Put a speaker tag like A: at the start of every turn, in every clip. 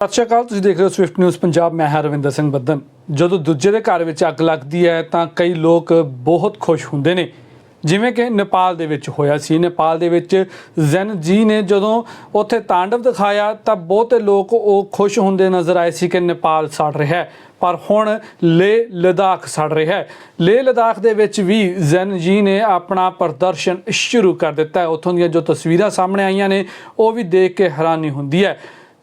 A: ਸਤਿ ਸ਼੍ਰੀ ਅਕਾਲ, ਤੁਸੀਂ ਦੇਖ ਰਹੇ ਹੋ ਸਵਿਫਟ ਨਿਊਜ਼ ਪੰਜਾਬ। ਮੈਂ ਹਾਂ ਰਵਿੰਦਰ ਸਿੰਘ ਬੱਦਨ। ਜਦੋਂ ਦੂਜੇ ਦੇ ਘਰ ਵਿੱਚ ਅੱਗ ਲੱਗਦੀ ਹੈ, ਤਾਂ ਕਈ ਲੋਕ ਬਹੁਤ ਖੁਸ਼ ਹੁੰਦੇ ਨੇ। ਜਿਵੇਂ ਕਿ ਨੇਪਾਲ ਦੇ ਵਿੱਚ ਹੋਇਆ ਸੀ। ਨੇਪਾਲ ਦੇ ਵਿੱਚ ਜ਼ੈਨ ਜੀ ਨੇ ਜਦੋਂ ਉੱਥੇ ਤਾਂਡਵ ਦਿਖਾਇਆ, ਤਾਂ ਬਹੁਤੇ ਲੋਕ ਉਹ ਖੁਸ਼ ਹੁੰਦੇ ਨਜ਼ਰ ਆਏ ਸੀ ਕਿ ਨੇਪਾਲ ਸੜ ਰਿਹਾ ਹੈ। ਪਰ ਹੁਣ ਲੇ ਲਦਾਖ ਸੜ ਰਿਹਾ ਹੈ। ਲੇ ਲਦਾਖ ਦੇ ਵਿੱਚ ਵੀ ਜ਼ੈਨ ਜੀ ਨੇ ਆਪਣਾ ਪ੍ਰਦਰਸ਼ਨ ਸ਼ੁਰੂ ਕਰ ਦਿੱਤਾ ਹੈ। ਉੱਥੋਂ ਦੀਆਂ ਜੋ ਤਸਵੀਰਾਂ ਸਾਹਮਣੇ ਆਈਆਂ ਨੇ, ਉਹ ਵੀ ਦੇਖ ਕੇ ਹੈਰਾਨੀ ਹੁੰਦੀ ਹੈ।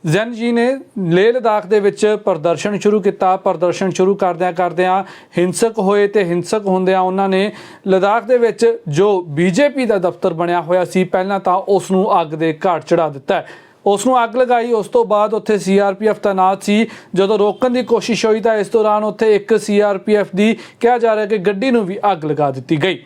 A: ਜ਼ੈਨ ਜੀ ਨੇ ਲੇਹ ਲਦਾਖ ਦੇ ਵਿੱਚ ਪ੍ਰਦਰਸ਼ਨ ਸ਼ੁਰੂ ਕੀਤਾ, ਪ੍ਰਦਰਸ਼ਨ ਸ਼ੁਰੂ ਕਰਦਿਆਂ ਕਰਦਿਆਂ ਹਿੰਸਕ ਹੋਏ ਤੇ ਹਿੰਸਕ ਹੁੰਦਿਆਂ ਉਹਨਾਂ ਨੇ ਲਦਾਖ ਦੇ ਵਿੱਚ ਜੋ ਬੀਜੇਪੀ ਦਾ ਦਫ਼ਤਰ ਬਣਿਆ ਹੋਇਆ ਸੀ, ਪਹਿਲਾਂ ਤਾਂ ਉਸ ਨੂੰ ਅੱਗ ਦੇ ਘਾਟ ਚੜਾ ਦਿੱਤਾ ਉਸ ਨੂੰ ਅੱਗ ਲਗਾਈ, ਉਸ ਤੋਂ ਬਾਅਦ ਉੱਥੇ ਸੀਆਰਪੀਐਫ ਤਾਇਨਾਤ ਸੀ। ਜਦੋਂ ਰੋਕਣ ਦੀ ਕੋਸ਼ਿਸ਼ ਹੋਈ ਤਾਂ ਇਸ ਦੌਰਾਨ ਉੱਥੇ ਇੱਕ ਸੀਆਰਪੀਐਫ ਦੀ ਕਿਹਾ ਜਾ ਰਿਹਾ ਕਿ ਗੱਡੀ ਨੂੰ ਵੀ ਅੱਗ ਲਗਾ ਦਿੱਤੀ ਗਈ।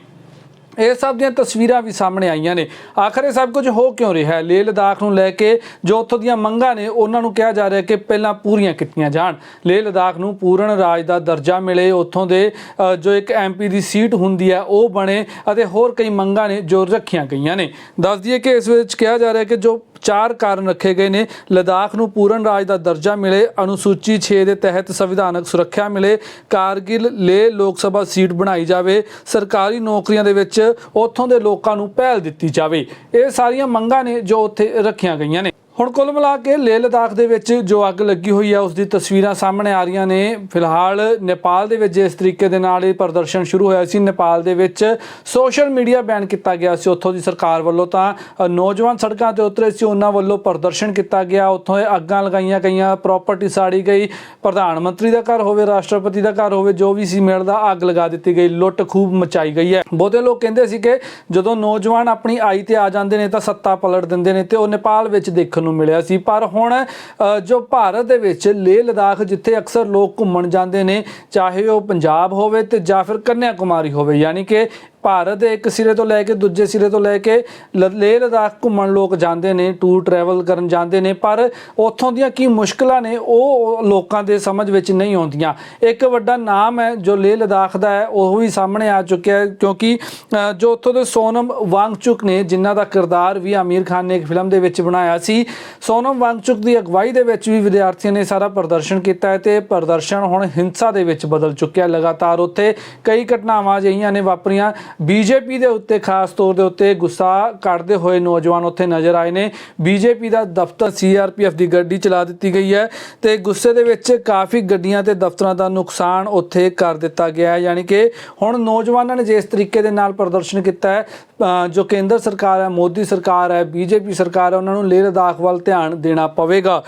A: ਇਹ ਸਭ ਦੀਆਂ ਤਸਵੀਰਾਂ ਵੀ ਸਾਹਮਣੇ ਆਈਆਂ ਨੇ। ਆਖਰ ਇਹ ਸਭ ਕੁਝ ਹੋ ਕਿਉਂ ਰਿਹਾ ਹੈ? ਲੇਹ ਲਦਾਖ ਨੂੰ ਲੈ ਕੇ ਜੋ ਉੱਥੋਂ ਦੀਆਂ ਮੰਗਾਂ ਨੇ, ਉਹਨਾਂ ਨੂੰ ਕਿਹਾ ਜਾ ਰਿਹਾ ਕਿ ਪਹਿਲਾਂ ਪੂਰੀਆਂ ਕੀਤੀਆਂ ਜਾਣ। ਲੇਹ ਲਦਾਖ ਨੂੰ ਪੂਰਨ ਰਾਜ ਦਾ ਦਰਜਾ ਮਿਲੇ। ਉੱਥੋਂ ਦੇ ਜੋ ਇੱਕ ਐਮਪੀ ਦੀ ਸੀਟ ਹੁੰਦੀ ਹੈ, ਉਹ ਬਣੇ ਅਤੇ ਹੋਰ ਕਈ ਮੰਗਾਂ ਨੇ ਜੋ ਰੱਖੀਆਂ ਗਈਆਂ ਨੇ। ਦੱਸ ਦਈਏ ਕਿ ਇਸ ਵਿੱਚ ਕਿਹਾ ਜਾ ਰਿਹਾ ਕਿ ਜੋ ਚਾਰ ਕਾਰਨ ਰੱਖੇ ਗਏ ਨੇ। ਲਦਾਖ ਨੂੰ ਪੂਰਨ ਰਾਜ ਦਾ ਦਰਜਾ ਮਿਲੇ। ਅਨੁਸੂਚੀ 6 ਦੇ ਤਹਿਤ ਸੰਵਿਧਾਨਕ ਸੁਰੱਖਿਆ ਮਿਲੇ। ਕਾਰਗਿਲ ਲੇਹ ਲੋਕ ਸਭਾ ਸੀਟ ਬਣਾਈ ਜਾਵੇ। ਸਰਕਾਰੀ ਨੌਕਰੀਆਂ ਦੇ ਵਿੱਚ ਉੱਥੋਂ ਦੇ ਲੋਕਾਂ ਨੂੰ ਪਹਿਲ ਦਿੱਤੀ ਜਾਵੇ। ਇਹ ਸਾਰੀਆਂ ਮੰਗਾਂ ਨੇ ਜੋ ਉੱਥੇ ਰੱਖੀਆਂ ਗਈਆਂ ਨੇ। ਹੁਣ ਕੁੱਲ ਮਿਲਾ ਕੇ ਲੇਹ ਲਦਾਖ ਦੇ ਵਿੱਚ ਜੋ ਅੱਗ ਲੱਗੀ ਹੋਈ ਹੈ ਉਸ ਦੀ ਤਸਵੀਰਾਂ ਸਾਹਮਣੇ ਆ ਰਹੀਆਂ ਨੇ। ਫਿਲਹਾਲ ਨੇਪਾਲ ਦੇ ਵਿੱਚ ਇਸ ਤਰੀਕੇ ਦੇ ਨਾਲ ਇਹ ਪ੍ਰਦਰਸ਼ਨ ਸ਼ੁਰੂ ਹੋਇਆ ਸੀ, ਨੇਪਾਲ ਦੇ ਵਿੱਚ ਸੋਸ਼ਲ ਮੀਡੀਆ ਬੈਨ ਕੀਤਾ ਗਿਆ ਸੀ ਉੱਥੋਂ ਦੀ ਸਰਕਾਰ ਵੱਲੋਂ ਤਾਂ। ਨੌਜਵਾਨ ਸੜਕਾਂ ਤੇ ਉਤਰੇ ਸੀ, ਉਹਨਾਂ ਵੱਲੋਂ ਪ੍ਰਦਰਸ਼ਨ ਕੀਤਾ ਗਿਆ। ਉੱਥੋਂ ਇਹ ਅੱਗਾਂ ਲਗਾਈਆਂ ਗਈਆਂ ਪ੍ਰਾਪਰਟੀ ਸਾੜੀ ਗਈ। ਪ੍ਰਧਾਨ ਮੰਤਰੀ ਦਾ ਘਰ ਹੋਵੇ, ਰਾਸ਼ਟਰਪਤੀ ਦਾ ਘਰ ਹੋਵੇ, ਜੋ ਵੀ ਸੀ ਮਿਲਦਾ ਅੱਗ ਲਗਾ ਦਿੱਤੀ ਗਈ, ਲੁੱਟ ਖੂਬ ਮਚਾਈ ਗਈ ਹੈ। ਬਹੁਤੇ ਲੋਕ ਕਹਿੰਦੇ ਸੀ ਕਿ ਜਦੋਂ ਨੌਜਵਾਨ ਆਪਣੀ ਆਈ ਤੇ ਆ ਜਾਂਦੇ ਨੇ ਤਾਂ ਸੱਤਾ ਪਲਟ ਦਿੰਦੇ ਨੇ ਤੇ ਉਹ ਨੇਪਾਲ ਵਿੱਚ ਦੇਖਣ ਨੂੰ ਮਿਲਿਆ ਸੀ। ਪਰ ਹੁਣ ਅ, ਜੋ ਭਾਰਤ ਦੇ ਵਿੱਚ ਲੇਹ ਲਦਾਖ ਜਿੱਥੇ ਅਕਸਰ ਲੋਕ ਘੁੰਮਣ ਜਾਂਦੇ ਨੇ ਚਾਹੇ ਉਹ ਪੰਜਾਬ ਹੋਵੇ ਤੇ ਜਾਂ ਫਿਰ ਕੰਨਿਆ ਕੁਮਾਰੀ ਹੋਵੇ ਯਾਨੀ ਕਿ ਭਾਰਤ ਦੇ ਇੱਕ ਸਿਰੇ ਤੋਂ ਲੈ ਕੇ ਦੂਜੇ ਸਿਰੇ ਤੋਂ ਲੈ ਕੇ ਲ- ਲੇਹ ਲਦਾਖ ਘੁੰਮਣ ਲੋਕ ਜਾਂਦੇ ਨੇ ਟੂਰ ਟਰੈਵਲ ਕਰਨ ਜਾਂਦੇ ਨੇ, ਪਰ ਉੱਥੋਂ ਦੀਆਂ ਕੀ ਮੁਸ਼ਕਲਾਂ ਨੇ, ਉਹ ਲੋਕਾਂ ਦੇ ਸਮਝ ਵਿੱਚ ਨਹੀਂ ਆਉਂਦੀਆਂ। ਇੱਕ ਵੱਡਾ ਨਾਮ ਹੈ ਜੋ ਲੇਹ ਲਦਾਖ ਦਾ ਹੈ, ਉਹ ਵੀ ਸਾਹਮਣੇ ਆ ਚੁੱਕਿਆ ਹੈ, ਕਿਉਂਕਿ ਜੋ ਉੱਥੋਂ ਦੇ ਸੋਨਮ ਵਾਂਗਚੁਕ ਨੇ, ਜਿਨ੍ਹਾਂ ਦਾ ਕਿਰਦਾਰ ਵੀ ਆਮੀਰ ਖਾਨ ਨੇ ਇੱਕ ਫਿਲਮ ਦੇ ਵਿੱਚ ਬਣਾਇਆ ਸੀ, ਸੋਨਮ ਵਾਂਗਚੁਕ ਦੀ ਅਗਵਾਈ ਦੇ ਵਿੱਚ ਵੀ ਵਿਦਿਆਰਥੀਆਂ ਨੇ ਸਾਰਾ ਪ੍ਰਦਰਸ਼ਨ ਕੀਤਾ ਹੈ ਤੇ ਪ੍ਰਦਰਸ਼ਨ ਹੁਣ ਹਿੰਸਾ ਦੇ ਵਿੱਚ ਬਦਲ ਚੁੱਕਿਆ ਲਗਾਤਾਰ ਉੱਥੇ ਕਈ ਘਟਨਾਵਾਂ ਅਜਿਹੀਆਂ ਨੇ ਵਾਪਰੀਆਂ ਬੀਜੇਪੀ ਦੇ ਉੱਤੇ ਖਾਸ ਤੌਰ ਦੇ ਉੱਤੇ ਗੁੱਸਾ ਕੱਢਦੇ ਹੋਏ ਨੌਜਵਾਨ ਉੱਥੇ ਨਜ਼ਰ ਆਏ ਨੇ। ਬੀਜੇਪੀ ਦਾ ਦਫ਼ਤਰ ਸੀਆਰਪੀਐਫ ਦੀ ਗੱਡੀ ਚਲਾ ਦਿੱਤੀ ਗਈ ਹੈ ਤੇ ਗੁੱਸੇ ਦੇ ਵਿੱਚ ਕਾਫੀ ਗੱਡੀਆਂ ਤੇ ਦਫ਼ਤਰਾਂ ਦਾ ਨੁਕਸਾਨ ਉੱਥੇ ਕਰ ਦਿੱਤਾ ਗਿਆ ਹੈ। ਯਾਨੀ ਕਿ ਹੁਣ ਨੌਜਵਾਨਾਂ ਨੇ ਜਿਸ ਤਰੀਕੇ ਦੇ ਨਾਲ ਪ੍ਰਦਰਸ਼ਨ ਕੀਤਾ ਹੈ ਜੋ ਕੇਂਦਰ ਸਰਕਾਰ ਹੈ, ਮੋਦੀ ਸਰਕਾਰ ਹੈ, ਬੀਜੇਪੀ ਸਰਕਾਰ ਹੈ, ਉਹਨਾਂ ਨੂੰ ਲੇਹ ਲਦਾਖ ਵੱਲ ਧਿਆਨ ਦੇਣਾ ਪਵੇਗਾ।